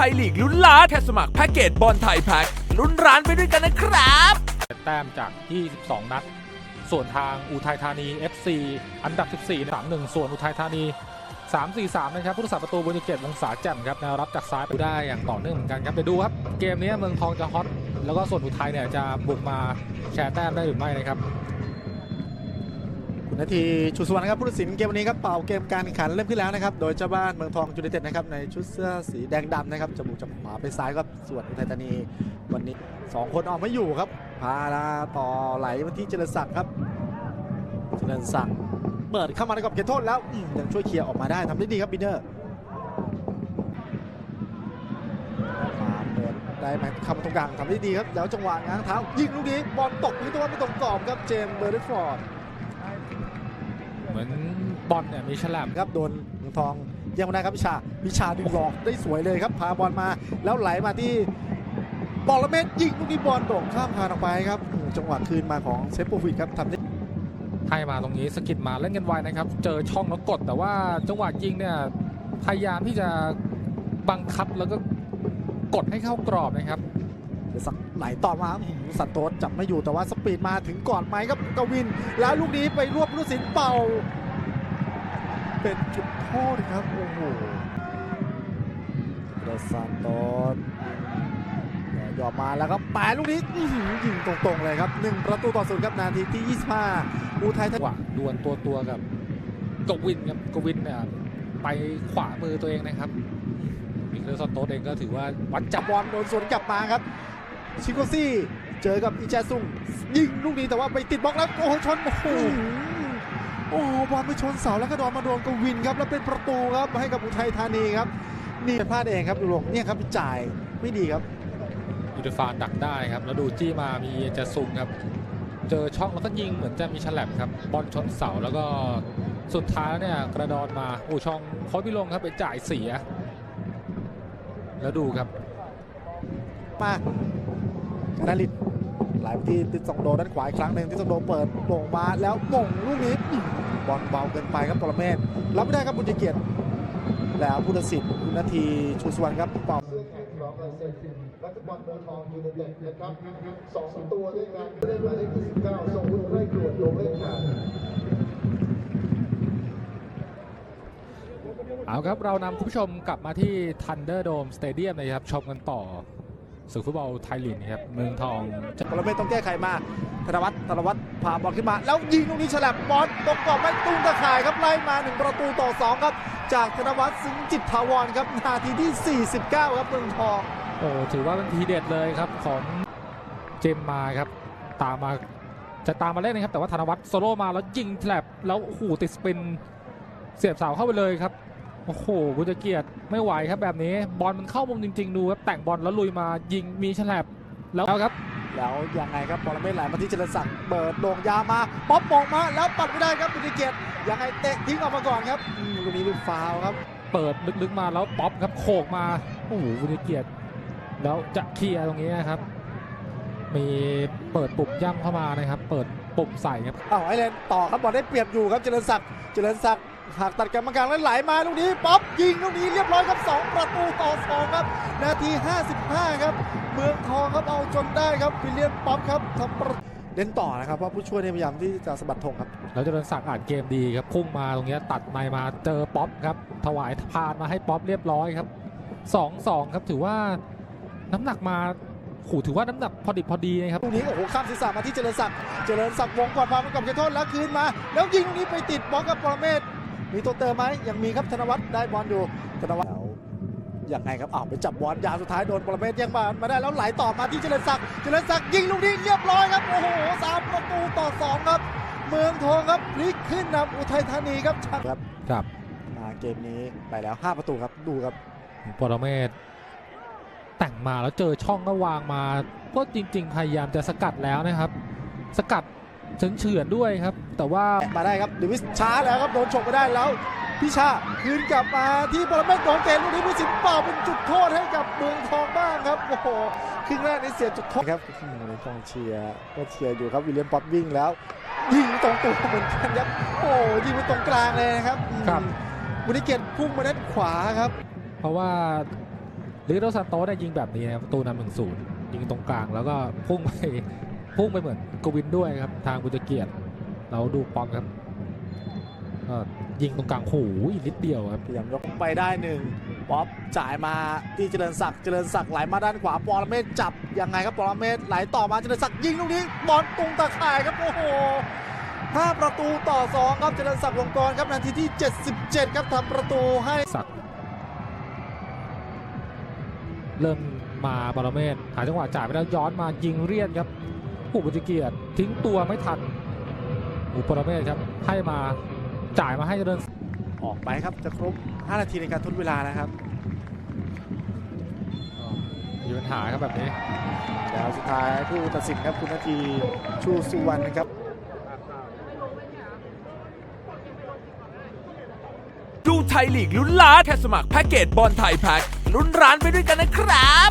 ทยลีกลุ้นล้านแค่สมัครแพ็กเกจบอลไทยแพ็กลุ้นร้านไปด้วยกันนะครับ แต้มจาก 22 นัด ส่วนทางอุทัยธานี FC อันดับ 14 3-1 ส่วนอุทัยธานี 3-4-3 นะครับผู้รักษาประตูบุญเกียรติวงศาแจ่มครับแนวรับจากซ้ายไปได้อย่างต่อเนื่องเหมือนกันครับเดี๋ยวดูครับ เกมนี้เมืองทองจะฮอตแล้วก็ส่วนอุทัยเนี่ยจะบุกมาแชร์แต้มได้หรือไม่นะครับ นาทีชูสุวรรณครับผู้ตัดสินเกมวันนี้ครับเป่าเกมการแข่งขันเริ่มขึ้นแล้วนะครับ โดยเจ้าบ้านเมืองทองยูไนเต็ดนะครับในชุดเสื้อสีแดงดำนะครับจะบุกจากขวาไปซ้ายครับส่วนอุทัยธานีวันนี้สองคนออกไม่อยู่ครับ พาลาต่อไหลมาที่เจริญศักดิ์ครับเจริญศักดิ์เปิดเข้ามาในกรอบเขตโทษแล้วยังช่วยเคลียร์ออกมาได้ทำได้ดีครับบินเนอร์มาเปิดได้ไหมเข้าตรงกลางทำได้ดีครับแล้วจังหวะง้างเท้ายิงลูกนี้บอลตกพื้นตัวไม่ตรงกรอบครับเจมส์เบอร์ริฟอร์ด เหมือนบอลเนี่ยมีฉลับครับโดนเมืองทองยังไม่ได้ครับวิชาวิชาดึงหลอกได้สวยเลยครับพาบอลมา แล้วไหลมาที่บอลละเม็ดยิงลูกนี้บอลโด่งข้ามคานออกไปครับจังหวะคืนมาของเซฟโปวิดครับทำได้ให้มาตรงนี้สกิดมาเล่นกันไวนะครับ เจอช่องแล้วกด แต่ว่าจังหวะยิงเนี่ยพยายามที่จะบังคับแล้วก็กดให้เข้ากรอบนะครับสัก ไหลต่อมาอื้อหือสันโตษจับไม่อยู่แต่ว่าสปีดมาถึงก่อนไหมครับกวิน แล้วลูกนี้ไปรวบผู้ตัดสินเป่า เป็นจุดโทษครับ โอ้โหเดยวสันโตษยอมมาแล้วก็แปลูกนี้ยิงตรงๆเลยครับหนึ่งประตูต่อศูนย์ครับนาทีที่ 25อุทัยธาจันีงหวะดวลตัวตัวกับกวินครับกวินเนี่ยไปขวามือตัวเองนะครับมิเคลซอนโตสเองก็ถือว่าวัดจับบบอลโดนสวนกลับมาครับ ชิโกซี่เจอกับอีแจซุงยิงลูกนี้แต่ว่าไปติดบล็อกแล้วโอ้โหชนโอ้โหโอ้โหบอลไปชนเสาแล้วก็โดนมาโดนกวินครับแล้วเป็นประตูครับให้กับอุทัยธานีครับ นี่เป็นพลาดเองครับดูลงเนี่ยครับจ่ายไม่ดีครับยูดฟานดักได้ครับแล้วดูจี้มามีเอเจะซุงครับ เจอช่องแล้วก็ยิงเหมือนจะมีฉลับครับบอลชนเสาแล้วก็สุดท้ายแล้วเนี่ยกระดอนมาโอ้ช่องคอยพิลงครับไปจ่ายเสีย แล้วดูครับมา นาริตไหลไปที่ติดสองโดด้านขวาอีกครั้งหนึ่งที่สองโดเปิดโด่งมาแล้วหม่งลูกนี้อื้อบอลเบาเกินไปครับปรเมศรับไม่ได้ครับบุญเกียรติแล้วผู้ตัดสินคุณนาทีชูสวรรณครับเป่าเสื้อแขนพร้อมลายเซ็นรัฐบาลเมืองทองยูไนเต็ดนะครับสองตัวด้วยกันเล่นหมายเลข29ทรงวุฒิไร่กรวดลงเล่นขาดเอาครับเรานำคุณผู้ชมกลับมาที่ Thunderdome Stadium นะครับชมกันต่อ ศึกฟุตบอลไทยลีกนะครับเมืองทองจะปรเมศต้องแก้ไขมาธนวัฒน์ธนวัฒน์พาบอลขึ้นมา แล้วยิงลูกนี้ฉลับบอลตรงกรอบไม่ตุ้งตะข่ายครับไล่มาหนึ่งประตูต่อสองครับ จากธนวัฒน์สิงห์จิตถาวรครับนาทีที่ 49 ครับเมืองทอง โอ้ถือว่าเป็นทีเด็ดเลยครับของเจมมาครับ ตามมาจะตามมาเล่นนะครับ แต่ว่าธนวัฒน์โซโล่มาแล้วยิงแถลบแล้วโอ้โหติดสปินเสียบเสาเข้าไปเลยครับ โอ้โหบุญเกียรติไม่ไหวครับแบบนี้ บอลมันเข้ามุมจริง ๆ ดูครับแต่งบอลแล้วลุยมายิงมีฉลับแล้วครับ แล้วยังไงครับปรเมศไหลมาที่เจริญศักดิ์เปิดโด่งยาวมาป๊อปมองมาแล้วปัดไม่ได้ครับบุญเกียรติยังไงเตะทิ้งออกมาก่อนครับอืมลูกนี้ลูกฟาวล์ครับ เปิดลึกๆมาแล้วป๊อปครับโขกมาโอ้โหบุญเกียรติแล้วจะเคลียร์ตรงนี้นะครับ มีเปิดปุ่มย่ำเข้ามานะครับ เปิดปุ่มใส่ครับอ้าวไอเลนต่อครับบอลได้เปรียบอยู่ครับเจริญศักดิ์เจริญศักดิ์ หักตัดกรรมการแล้วไหลมาลูกนี้ป๊อปยิงลูกนี้เรียบร้อยครับ 2 ประตูต่อ 2 ครับ นาที 55 ครับ เมืองทองครับเอาจนได้ครับวิลเลียมป๊อปครับทำประเล่นต่อนะครับเพราะผู้ช่วยเนี่ยพยายามที่จะสะบัดธงครับ แล้วเจริญศักดิ์อ่านเกมดีครับพุ่งมาตรงเนี้ยตัดในมาเจอป๊อปครับถวายพานมาให้ป๊อปเรียบร้อยครับ 2 2 ครับถือว่าน้ำหนักมาโหถือว่าน้ำหนักพอดิบพอดีนะครับลูกนี้โอ้โหข้ามศีรษะมาที่เจริญศักดิ์เจริญศักดิ์วงก่อนพามันกลับเขตโทษแล้วคืนมา แล้วยิงลูกนี้ไปติดบล็อกกับปรเมศ มีตัวเติมไหมยังมีครับธนวัฒน์ได้บอลอยู่ธนวัฒน์ยังไงครับอ้าวไปจับบอลยาวสุดท้ายโดนปรเมศแย่งบอลมาได้แล้วไหลต่อมาที่เจริญศักดิ์เจริญศักดิ์ยิงลูกนี้เรียบร้อยครับโอ้โหสามประตูต่อสองครับ เมืองทองครับพลิกขึ้นนำอุทัยธานีครับครับครับมาเกมนี้ไปแล้ว 5 ประตูครับดูครับปรเมศแต่งมาแล้วเจอช่องก็วางมาก็จริง ๆ พยายามจะสกัดแล้วนะครับ สกัด เฉือนๆด้วยครับ แต่ว่ามาได้ครับเดวิสช้าแล้วครับโดนฉกไปได้แล้วพี่ชาคืนกลับมาที่ปรเมศโดนเตะลูกนี้ผู้สินเป่าเป็นจุดโทษให้กับเมืองทองบ้างครับโอ้โหครึ่งแรกนี่เสียจุดโทษครับอืมในกองเชียร์ก็เชียร์อยู่ครับวิลเลียมป๊อปวิ่งแล้วยิงตรงตัวเหมือนกันครับโอ้ยิงไปตรงกลางเลยนะครับอืมครับบุญเกียรติพุ่งมาด้านขวาครับ เพราะว่าลิโรซานโตสเนี่ยยิงแบบนี้นะครับประตูนำหนึ่งศูนย์ยิงตรงกลางแล้วก็พุ่งไป พุ่งไปเหมือนกวินด้วยครับ ทางบุญเกียรติเราดูปอมครับก็ยิงตรงกลางหูอีกนิดเดียวครับพยายามยกไปได้หนึ่งป๊อปจ่ายมาที่เจริญศักดิ์เจริญศักดิ์ไหลมาด้านขวาปรเมศจับยังไงครับปรเมศไหลต่อมาเจริญศักดิ์ยิงลูกนี้บอลตรงตะข่ายครับโอ้โหห้าประตูต่อสองครับเจริญศักดิ์วงกรครับนาทีที่ 77 ครับทำประตูให้สักดิ์เริ่มมาบอลเมศหาจังหวะจ่ายไปแล้วย้อนมายิงเรียนครับ ผู้บุญเกียรติทิ้งตัวไม่ทัน อุปรเมศครับ ให้มาจ่ายมาให้เจริญออกไปครับจะครบ 5 นาทีในการทดเวลานะครับมีปัญหาครับแบบนี้แล้วสุดท้ายผู้ตัดสินครับคุณนาทีชูสุวรรณครับดูไทยลีกลุ้นล้านแค่สมัครแพ็กเกจบอลไทยแพ็กลุ้นร้านไปด้วยกันนะครับ